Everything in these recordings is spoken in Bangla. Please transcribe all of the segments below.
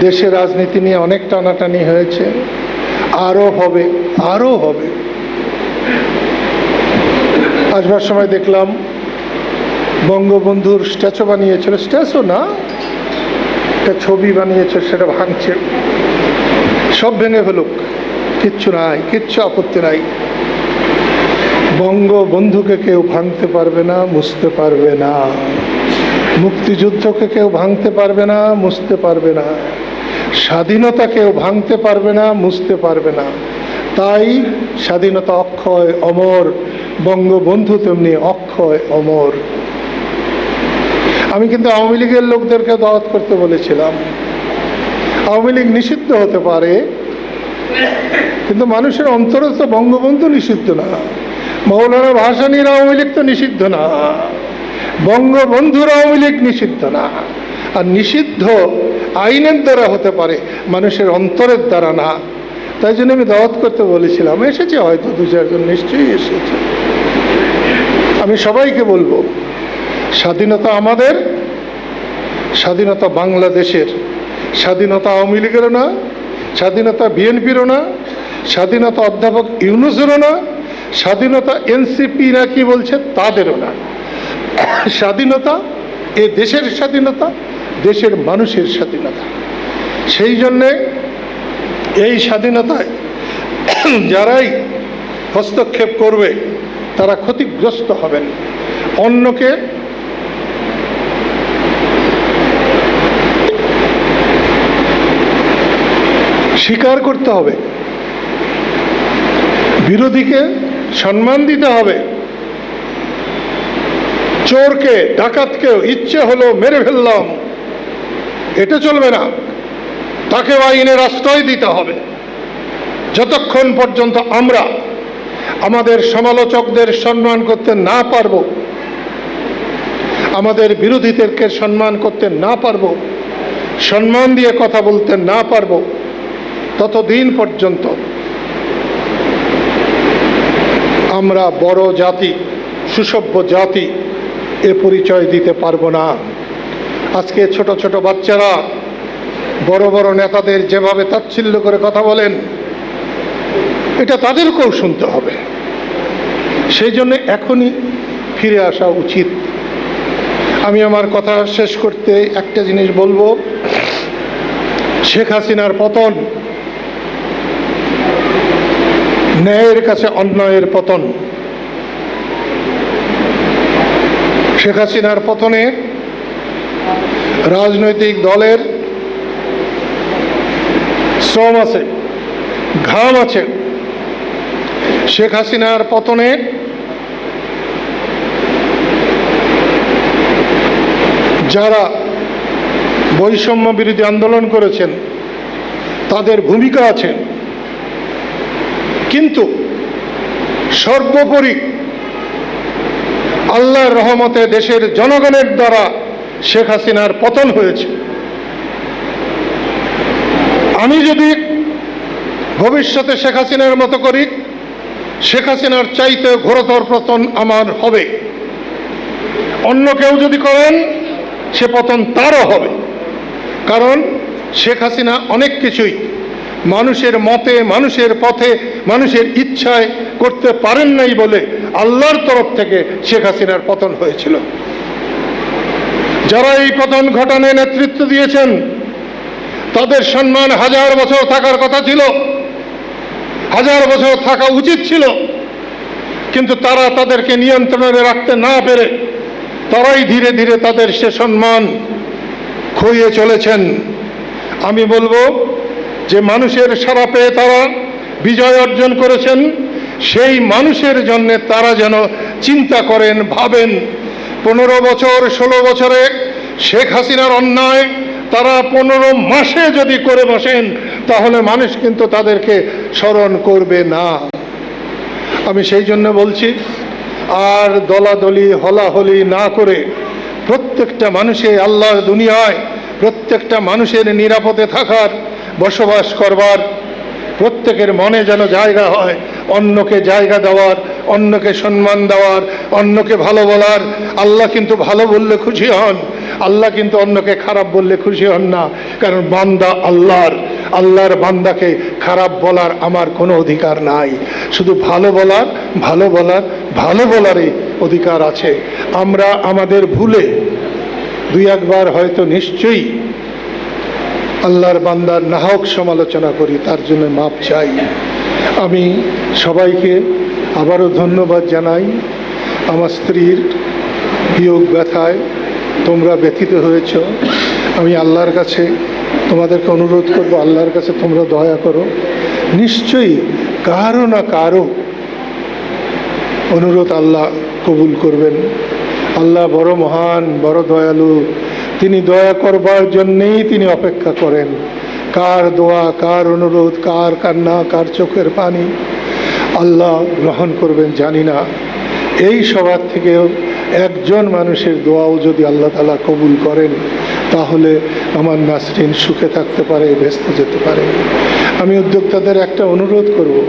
দেশের রাজনীতি নিয়ে অনেক টানাটানি হয়েছে। আরও হবে আরও হবে। আসবার সময় দেখলাম বঙ্গবন্ধুর স্ট্যাচু বানিয়েছিল। স্ট্যাচু না, একটা ছবি বানিয়েছে, সেটা ভাঙছে। সব ভেঙে ফেলুক, কিচ্ছু নাই, কিচ্ছু আপত্তি নাই। বঙ্গবন্ধুকে কেউ ভাঙতে পারবে না, মুছতে পারবে না। মুক্তিযুদ্ধকে কেউ ভাঙতে পারবে না, মুছতে পারবে না। স্বাধীনতা কেউ ভাঙতে পারবে না, মুছতে পারবে না। তাই স্বাধীনতা অক্ষয় অমর, বঙ্গবন্ধু তেমনি অক্ষয় অমর। আমি কিন্তু আওয়ামী লীগের লোকদেরকে দাওয়াত করতে বলেছিলাম। আওয়ামী লীগ নিষিদ্ধ হতে পারে, কিন্তু মানুষের অন্তরে তো বঙ্গবন্ধু নিষিদ্ধ না। মৌলানা ভাসানীর আওয়ামী লীগ তো নিষিদ্ধ না। বঙ্গবন্ধুর আওয়ামী লীগ নিষিদ্ধ না। আর নিষিদ্ধ আইনের দ্বারা হতে পারে, মানুষের অন্তরের দ্বারা না। তাই জন্য আমি দাওয়াত করতে বলেছিলাম, এসেছে হয়তো দু চারজন, নিশ্চয়ই এসেছে। আমি সবাইকে বলব, স্বাধীনতা আমাদের, স্বাধীনতা বাংলাদেশের, স্বাধীনতা আওয়ামী লীগেরও না, স্বাধীনতা বিএনপিরও না, স্বাধীনতা অধ্যাপক ইউনুসেরও না, স্বাধীনতা এনসিপি না কি বলছে তাদেরও না। স্বাধীনতা, এ দেশের স্বাধীনতা, দেশের মানুষের স্বাধীনতা। সেই জন্যে এই স্বাধীনতায় যারাই হস্তক্ষেপ করবে, তারা ক্ষতিগ্রস্ত হবেন। অন্যকে স্বীকার করতে হবে। বিরোধীকে সম্মান দিতে হবে। চোরকে, ডাকাতকেও ইচ্ছে হলো মেরে ফেললাম। এটা চলবে না। তাকে আইনের আশ্রয় দিতে হবে। যতক্ষণ পর্যন্ত আমরা আমাদের সমালোচকদের সম্মান করতে না পারব, আমাদের বিরোধীদেরকে সম্মান করতে না পারব, সম্মান দিয়ে কথা বলতে না পারব, ততদিন পর্যন্ত আমরা বড় জাতি, সুসভ্য জাতি এ পরিচয় দিতে পারব না। আজকে ছোট ছোট বাচ্চারা, বড় বড় নেতাদের যেভাবে তাচ্ছিল্য করে কথা বলেন, এটা তাদেরকেও শুনতে হবে। সেই জন্য এখনই ফিরে আসা উচিত। আমি আমার কথা শেষ করতে একটা জিনিস বলব। শেখ হাসিনার পতন, ন্যায়ের কাছে অন্যায়ের পতন। শেখ হাসিনার পতনে রাজনৈতিক দলের শ্রম আছে, ঘাম আছে। শেখ হাসিনার পতনে যারা বৈষম্য বিরোধী আন্দোলন করেছেন, তাদের ভূমিকা আছে। কিন্তু সর্বোপরি আল্লাহর রহমতে দেশের জনগণের দ্বারা শেখ হাসিনার পতন হয়েছে। আমি যদি ভবিষ্যতে শেখ হাসিনার মতো করি, শেখ হাসিনার চাইতে ঘোরতর পতন আমার হবে। অন্য কেউ যদি করেন, সে পতন তারও হবে। কারণ শেখ হাসিনা অনেক কিছুই, মানুষের মতে, মানুষের পথে, মানুষের ইচ্ছায় করতে পারেন নাই বলে আল্লাহর তরফ থেকে শেখ হাসিনার পতন হয়েছিল। যারা এই পতন ঘটানে নেতৃত্ব দিয়েছেন, তাদের সম্মান হাজার বছর থাকার কথা ছিল। হাজার বছর থাকা উচিত ছিল। কিন্তু তারা তাদেরকে নিয়ন্ত্রণে রাখতে না পেরে তারাই ধীরে ধীরে তাদের সে সম্মান খুইয়ে চলেছেন। আমি বলব যে মানুষের সারা পেয়ে তারা বিজয় অর্জন করেছেন। সেই মানুষের জন্যে তারা যেন চিন্তা করেন, ভাবেন। পনেরো বছর, ষোলো বছরে শেখ হাসিনার অন্যায় তারা পনেরো মাসে যদি করে বসেন, তাহলে মানুষ কিন্তু তাদেরকে স্মরণ করবে না। আমি সেই জন্য বলছি, আর দলাদলি, হলাহলি না করে প্রত্যেকটা মানুষে আল্লাহর দুনিয়ায়, প্রত্যেকটা মানুষের নিরাপদে থাকার, বসবাস করবার প্রত্যেকের মনে যেন জায়গা হয়। অন্যকে জায়গা দেওয়ার, অন্যকে সম্মান দেওয়ার, অন্যকে ভালো বলার। আল্লাহ কিন্তু ভালো বললে খুশি হন, আল্লাহ কিন্তু অন্যকে খারাপ বললে খুশি হন না। কারণ বান্দা আল্লাহর আল্লাহর বান্দাকে খারাপ বলার আমার কোনো অধিকার নাই। শুধু ভালো বলার ভালো বলার, ভালো বলারই অধিকার আছে। আমরা আমাদের ভুলে দুই একবার হয়তো নিশ্চয়ই আল্লাহর বান্দার নাহক সমালোচনা করি, তার জন্য মাপ চাই। আমি সবাইকে আবারও ধন্যবাদ জানাই। আমার স্ত্রীর বিয়োগ ব্যথায় তোমরা ব্যথিত হয়েছ। আমি আল্লাহর কাছে তোমাদেরকে অনুরোধ করব, আল্লাহর কাছে তোমরা দয়া করো। নিশ্চয়ই কারও না কারও অনুরোধ আল্লাহ কবুল করবেন। আল্লাহ বড় মহান, বড় দয়ালু তিনি দয়া করবার জন্যেই তিনি অপেক্ষা করেন। কার দোয়া, কার অনুরোধ, কার কান্না, কার চোখের পানি? আল্লাহ গ্রহণ করবেন, জানি না। এই সবার থেকেও একজন মানুষের দোয়াও যদি আল্লাহ তালা কবুল করেন, তাহলে আমার নাসরিন সুখে থাকতে পারে, ব্যস্ত যেতে পারে। আমি উদ্যোক্তাদের একটা অনুরোধ করব।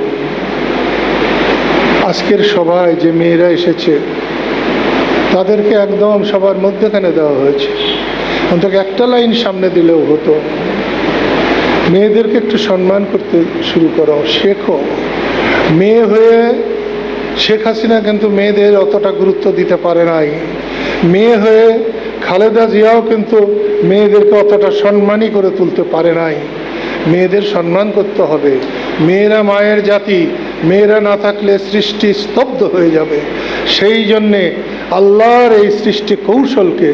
আজকের সভায় যে মেয়েরা এসেছে, তাদেরকে একদম সবার মধ্যেখানে দেওয়া হয়েছে। অন্তত একটা লাইন সামনে দিলেও হতো। মেয়েদেরকে একটু সম্মান করতে শুরু করো, শেখো। মেয়ে হয়ে শেখ হাসিনা কিন্তু মেয়েদের অতটা গুরুত্ব দিতে পারে নাই। মেয়ে হয়ে খালেদা জিয়াও কিন্তু মেয়েদেরকে অতটা সম্মানই করে তুলতে পারে নাই। মেয়েদের সম্মান করতে হবে। মেয়েরা মায়ের জাতি, মেয়েরা না থাকলে সৃষ্টি স্তব্ধ হয়ে যাবে। সেই জন্যে আল্লাহর এই সৃষ্টি কৌশলকে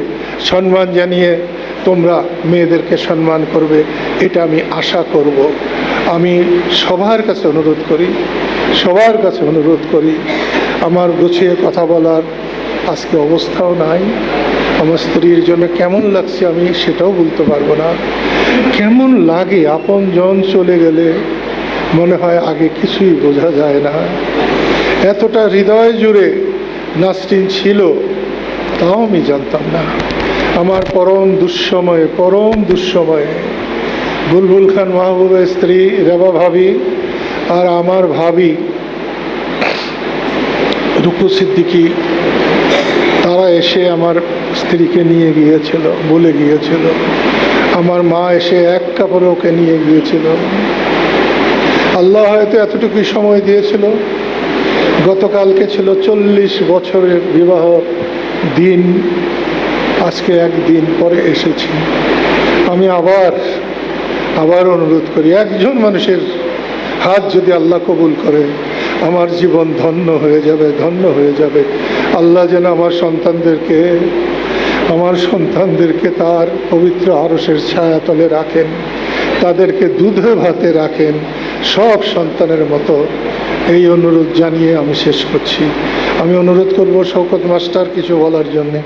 সম্মান জানিয়ে তোমরা মেয়েদেরকে সম্মান করবে, এটা আমি আশা করব। আমি সবার কাছে অনুরোধ করি, সবার কাছে অনুরোধ করি, আমার গুছিয়ে কথা বলার আজকে অবস্থাও নাই। আমার স্ত্রীর জন্য কেমন লাগছে আমি সেটাও বলতে পারব না। কেমন লাগে আপন জন চলে গেলে মনে হয় আগে কিছুই বোঝা যায় না। এতটা হৃদয় জুড়ে নাসরিন ছিল, তাও আমি জানতাম না। আমার পরম দুঃসময়ে পরম দুঃসময়ে বুলবুল খান মাহবুবের স্ত্রী রেবা ভাবি আর আমার ভাবি রুকু সিদ্দিকি তারা এসে আমার স্ত্রীকে নিয়ে গিয়েছিল, বলে গিয়েছিল। আমার মা এসে এক কাপড়ে ওকে নিয়ে গিয়েছিল। আল্লাহ হয়তো এতটুকুই সময় দিয়েছিল গতকালকে ছিল চল্লিশ বছরের বিবাহ দিন। আজকে একদিন পরে এসেছি। আমি আবার আবার অনুরোধ করি, একজন মানুষের হাত যদি আল্লাহ কবুল করে, আমার জীবন ধন্য হয়ে যাবে, ধন্য হয়ে যাবে। আল্লাহ যেন আমার সন্তানদেরকে আমার সন্তানদেরকে তার পবিত্র আরসের ছায়াতলে রাখেন। তাদেরকে দুধে ভাতে রাখেন। সব সন্তানের মতো এই অনুরোধ জানিয়ে আমি শেষ করছি। আমি অনুরোধ করব শওকত মাস্টার কিছু বলার জন্যে।